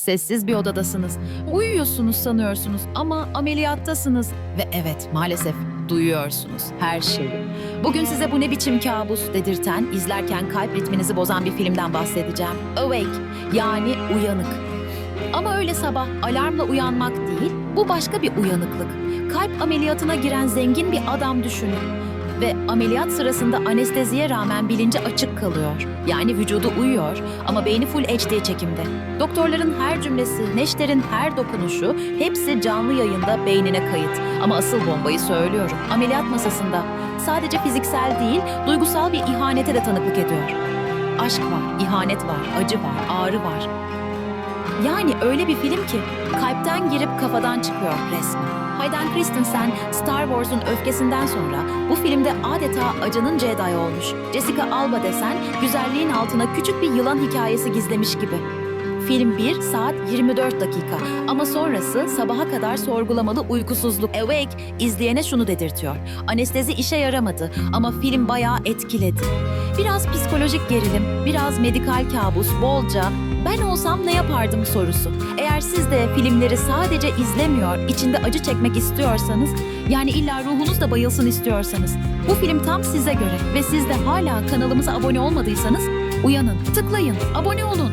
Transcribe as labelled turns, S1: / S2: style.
S1: Sessiz bir odadasınız. Uyuyorsunuz sanıyorsunuz ama ameliyattasınız. Ve evet maalesef duyuyorsunuz her şeyi. Bugün size bu ne biçim kabus dedirten, izlerken kalp ritminizi bozan bir filmden bahsedeceğim. Awake yani uyanık. Ama öyle sabah alarmla uyanmak değil, bu başka bir uyanıklık. Kalp ameliyatına giren zengin bir adam düşünün. Ve ameliyat sırasında anesteziye rağmen bilinci açık kalıyor. Yani vücudu uyuyor ama beyni full HD çekimde. Doktorların her cümlesi, Neşter'in her dokunuşu hepsi canlı yayında beynine kayıt. Ama asıl bombayı söylüyorum. Ameliyat masasında sadece fiziksel değil, duygusal bir ihanete de tanıklık ediyor. Aşk var, ihanet var, acı var, ağrı var. Yani öyle bir film ki kalpten girip kafadan çıkıyor resmen. Hayden Christensen Star Wars'un öfkesinden sonra bu filmde adeta acının Jedi olmuş. Jessica Alba desen güzelliğin altına küçük bir yılan hikayesi gizlemiş gibi. Film 1 saat 24 dakika ama sonrası sabaha kadar sorgulamalı uykusuzluk. Awake izleyene şunu dedirtiyor. Anestezi işe yaramadı ama film bayağı etkiledi. Biraz psikolojik gerilim, biraz medikal kabus, bolca ben olsam ne yapardım sorusu. Eğer siz de filmleri sadece izlemiyor, içinde acı çekmek istiyorsanız, yani illa ruhunuz da bayılsın istiyorsanız, bu film tam size göre ve siz de hala kanalımıza abone olmadıysanız uyanın, tıklayın, abone olun.